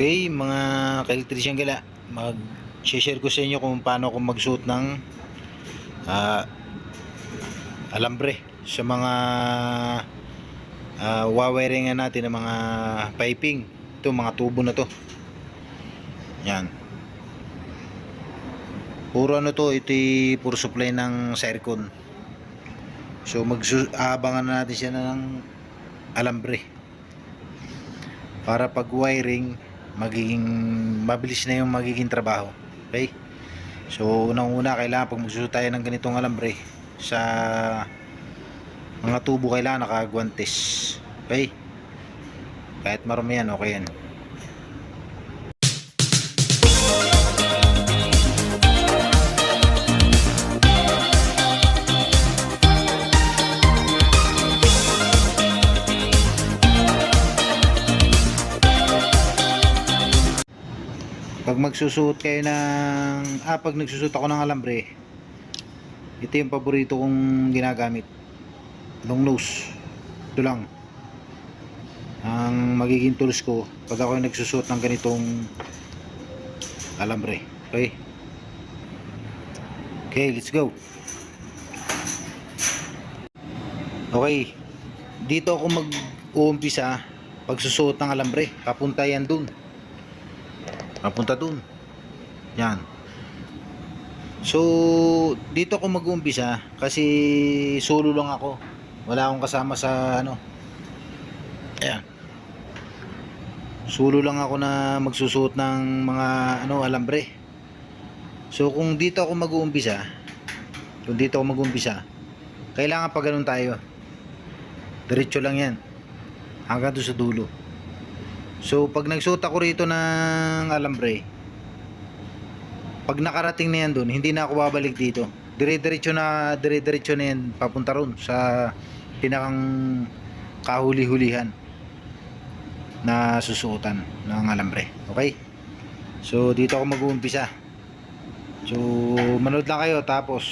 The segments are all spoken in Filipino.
Okay, mga ka-electrician gala, mag-share ko sa inyo kung paano ako magsuot ng ah, alambre sa mga uh, wawiringan natin ng mga piping. Ito, mga tubo na to. Yan. Puro ano to, ito puro supply ng Sercon. So mag-aabangan na natin siya ng alambre para pag wiring magiging mabilis na yung magiging trabaho. Okay? So unang una kailangan pag magsusunod tayo ng ganitong alambre sa mga tubo kailangan nakagwantes okay? Kahit marumi yan okay yan pag magsusuot kayo ng ah pag nagsusuot ako ng alambre ito yung paborito kong ginagamit. Long nose. Ito lang. Ang magiging tools ko pag ako yung nagsusuot ng ganitong alambre. Okay? Okay let's go. Okay. Dito ako mag uumpisa pagsusuot ng alambre. Papunta yan dun Papunta dun. Yan. So, dito ako mag-uumpisa kasi solo lang ako. Wala akong kasama sa ano. Ayan. Solo lang ako na magsusuot ng mga ano alambre. So, kung dito ako mag-uumpisa, kung dito ako mag-uumpisa, kailangan pa ganun tayo. Diretso lang yan. Hanggang doon sa dulo. So, pag nagsuot ako rito ng alambre, pag nakarating na yan doon, hindi na ako babalik dito. Dire-diretso na, dire-diretso na yan papunta ron sa pinakang kahuli-hulihan na susuotan ng alambre. Okay? So, dito ako mag-uumpisa. So, manood lang kayo tapos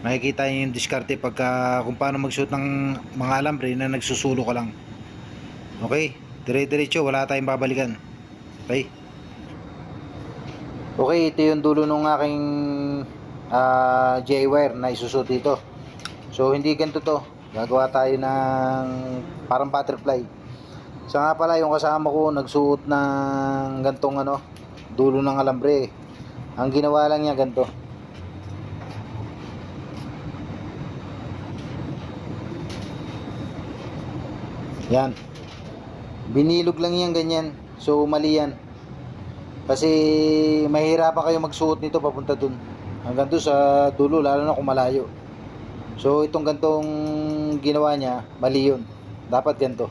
makikita niyo yung diskarte pagka kung paano magsuot ng mga alambre na nagsusulo ka lang. Okay? Dire-diretso, wala tayong babalikan. Okay? Okay, ito yung dulo ng aking ah, J-wire na isusot dito. So, hindi ganito to. Gagawa tayo ng parang butterfly. Sa nga pala, yung kasama ko nagsuot ng gantong ano, dulo ng alambre. Ang ginawa lang niya ganito. Yan. Binilog lang yan ganyan. So mali yan. Kasi mahirapan kayo magsuot nito papunta dun. Hanggang doon sa dulo lalo na kung malayo. So itong gantong ginawa niya, mali yun. Dapat ganito.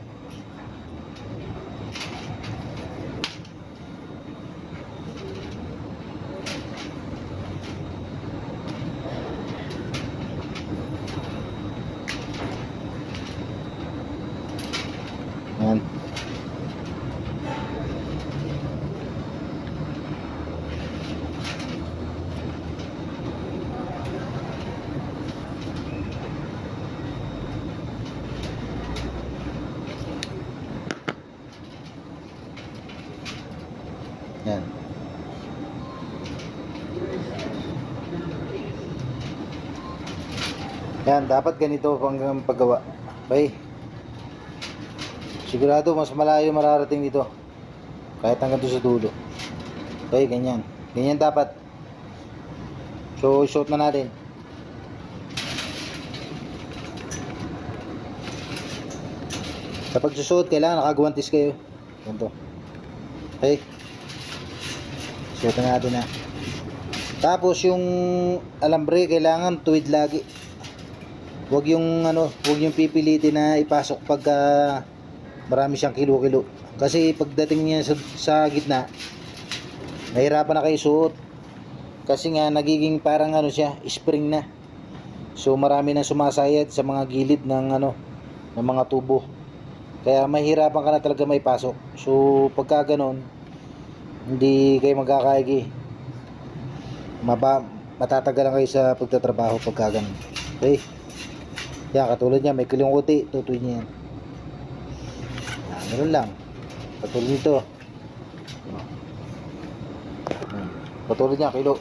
Yan, dapat ganito pang paggawa. Okay. Sigurado mas malayo mararating dito. Kahit hanggang doon sa dulo. Okay, ganyan. Ganyan dapat. So, short na natin. Kapag susuot, kailangan nakagwantis kayo. Ganito. Okay. Suot na natin na. Tapos yung alambre kailangan tuwid lagi. Huwag yung ano, huwag yung pipilitin na ipasok pagka marami siyang kilo-kilo. Kasi pagdating niya sa, sa gitna, nahirapan na kayo suot. Kasi nga nagiging parang ano siya, spring na. So marami nang sumasayad sa mga gilid ng ano, ng mga tubo. Kaya mahirapan ka na talaga may pasok. So pagka ganon, hindi kayo magkakaigi. Maba, matatagalan kayo sa pagtatrabaho pagka ganon. Okay? Yan, katulad niya, may kilunguti, tutoy niya yan. Yan, ganun lang. Katulad nito. Patulad niya, kilo.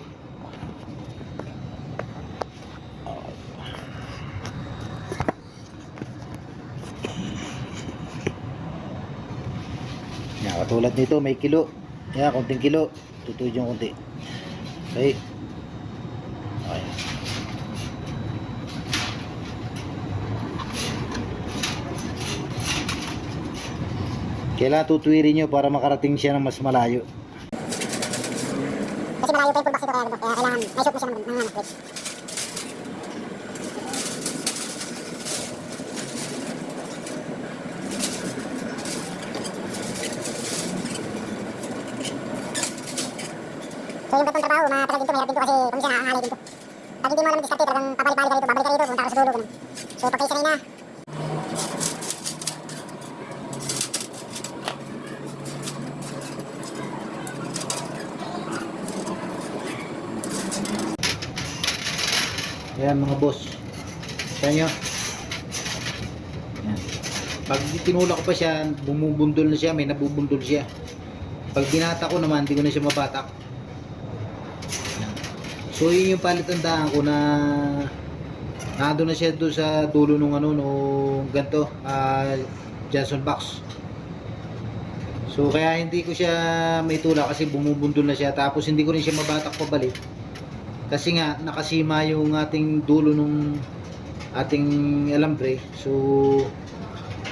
Yan, katulad nito, may kilo. Yan, konting kilo. Tutuod yung konti. Okay. Kailangan tutuwirin nyo para makarating siya ng mas malayo. Kasi malayo pa yung pullbox nito kaya, kaya kailangan may suit mo siya ng mga ano, brakes. So yung ganitong trabaho, matagal din to, mahirap din to kasi paminsan nakakahali din to. Pag hindi mo alam ang diskarte, talagang papalik-balik ka rito, babalik ka rito, pumunta ka sa dulo. So pag kayo sanay na, Ayan mga boss. Kaya nyo. Ayan. Pag tinulak ko pa siya, bumubundol na siya, may nabubundol siya. Pag binata ko naman, hindi ko na siya mabatak. Ayan. So yun yung palitandaan ko na nando na siya doon sa dulo nung ano, nung ganito, ah, Johnson box. So kaya hindi ko siya may tulak kasi bumubundol na siya tapos hindi ko rin siya mabatak pabalik. Kasi nga nakasima yung ating dulo nung ating alambre. So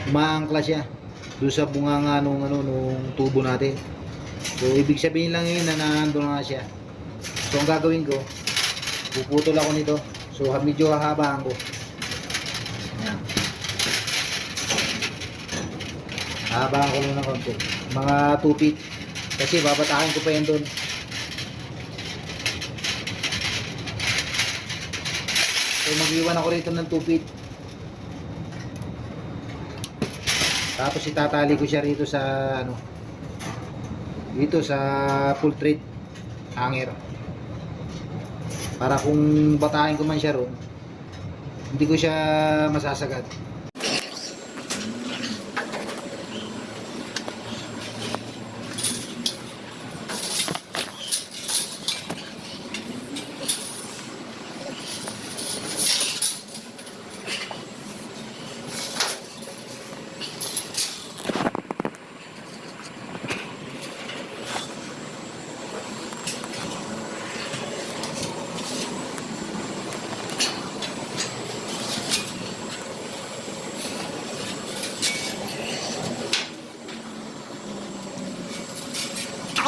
umaangkla siya doon sa bunganga nung ano nung tubo natin. So ibig sabihin lang yun na nandun na siya. So ang gagawin ko, puputol ako nito. So medyo hahabaan ko. Ayan. Hahabaan ko muna konti. Mga 2 feet. Kasi babatakin ko pa yan doon. So mag-iwan ako rito ng 2 feet. Tapos itatali ko siya rito sa ano dito sa full thread hanger. Para kung batakin ko man siya ron, hindi ko siya masasagad.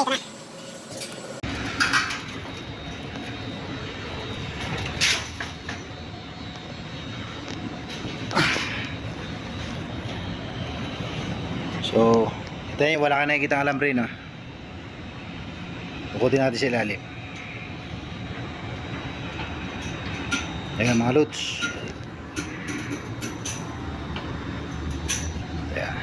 okay, ito na. So, ito wala ka nakikita ng alambre, no? Bukutin natin sa ilalim. Ayan mga lods. Ayan.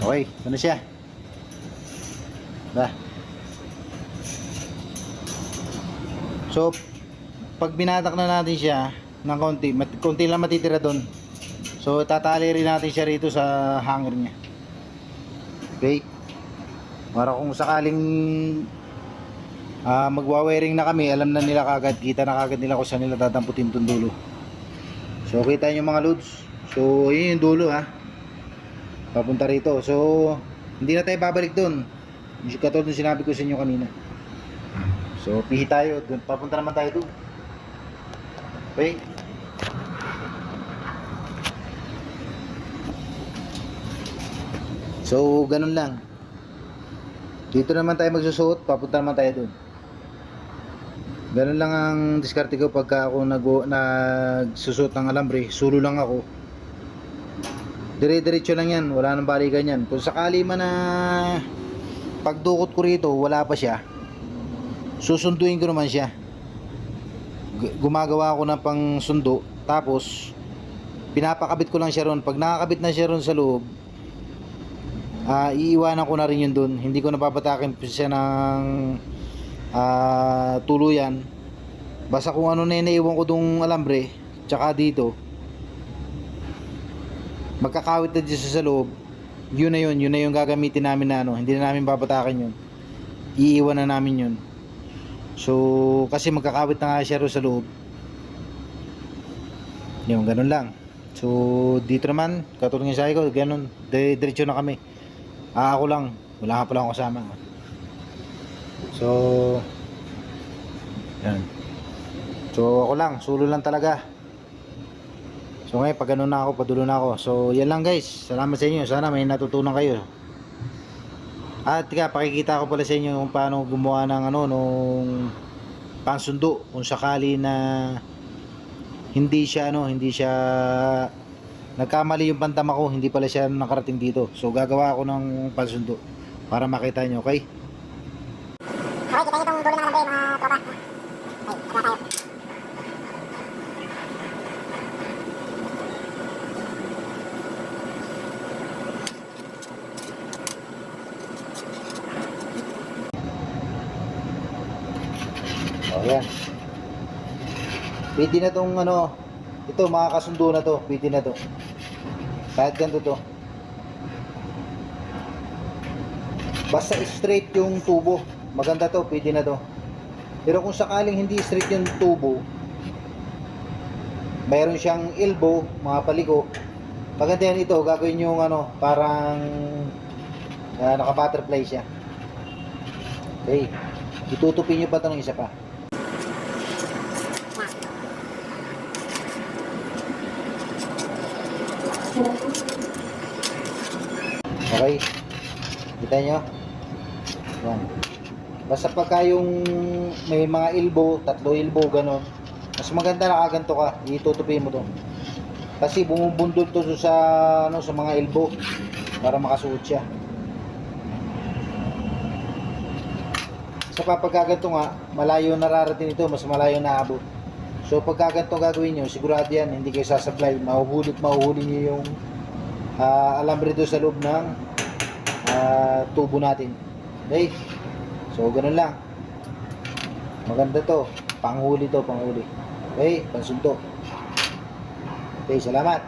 Okay, ito na siya. Ba. So, pag binatak na natin siya ng konti, mat konti lang matitira doon. So, tatali rin natin siya rito sa hanger niya. Okay? Para kung sakaling ah magwa-wiring na kami, alam na nila kagad, kita na kagad nila kung saan nila tatamputin itong dulo. So, kita nyo mga loads. So, yun yung dulo ha. Papunta rito. So, hindi na tayo babalik doon. Katulad ng sinabi ko sa inyo kanina. So, pihi tayo. Papunta naman tayo doon. Okay? So, ganun lang. Dito naman tayo magsusuot, papunta naman tayo doon. Ganun lang ang diskarte ko pagka ako nag nagsusuot ng alambre. Sulo lang ako. Dire-diretso lang yan, wala nang balikan yan. Kung sakali man na pagdukot ko rito, wala pa siya. Susunduin ko naman siya. Gu- Gumagawa ako ng pang sundo, tapos pinapakabit ko lang siya ron. Pag nakakabit na siya ron sa loob, ah iiwanan ko na rin yun dun. Hindi ko napapatakin siya ng ah, tuluyan. Basta kung ano na yung naiwan ko dong alambre, tsaka dito, magkakawit na dyan sa loob, yun na yun, yun na yung gagamitin namin na ano, hindi na namin babatakan yun. Iiwan na namin yun. So, kasi magkakawit na nga siya sa loob. Yung ganun lang. So, dito naman, katulad ng sabi ko, ganun, dire- diretso na kami. Ah, ako lang, wala ka pala akong kasama. So, yan. So, ako lang, sulo lang talaga. So, ngayon, pag ganun na ako, padulo na ako. So, yan lang guys. Salamat sa inyo. Sana may natutunan kayo. At tika, pakikita ko pala sa inyo kung paano gumawa ng ano, nung pansundo. Kung sakali na hindi siya ano, hindi siya nagkamali yung pantama ko, hindi pala siya nakarating dito. So gagawa ako ng pansundo para makita nyo, okay? Okay, kita itong dulo ng alambre mga tropa. Okay, tara tayo. O yan. Pwede na tong ano, ito mga kasundo na to, pwede na to. Kahit ganito to. Basta straight yung tubo, maganda to, pwede na to. Pero kung sakaling hindi straight yung tubo, mayroon siyang elbow, mga paliko. Maganda yan ito, gagawin yung ano, parang uh, naka-butterfly siya. Okay. Itutupin nyo pa ito ng isa pa. Okay. Kita nyo? Yan. Basta pagka yung may mga elbow, tatlo elbow, ganon. Mas maganda nakaganto ka. Itutupi mo to. Kasi bumubundol to sa ano sa mga elbow para makasuot siya. Sa pagkaganto nga, malayo nararating ito, mas malayo naabot. So pagkaganto gagawin nyo, sigurado yan, hindi kayo sasablay. Mahuhulot, mahuhuli nyo yung ah, alambre doon sa loob ng ah, tubo natin. Okay? So, ganun lang. Maganda to. Panghuli to, panghuli. Okay? Pansunto. Okay, salamat.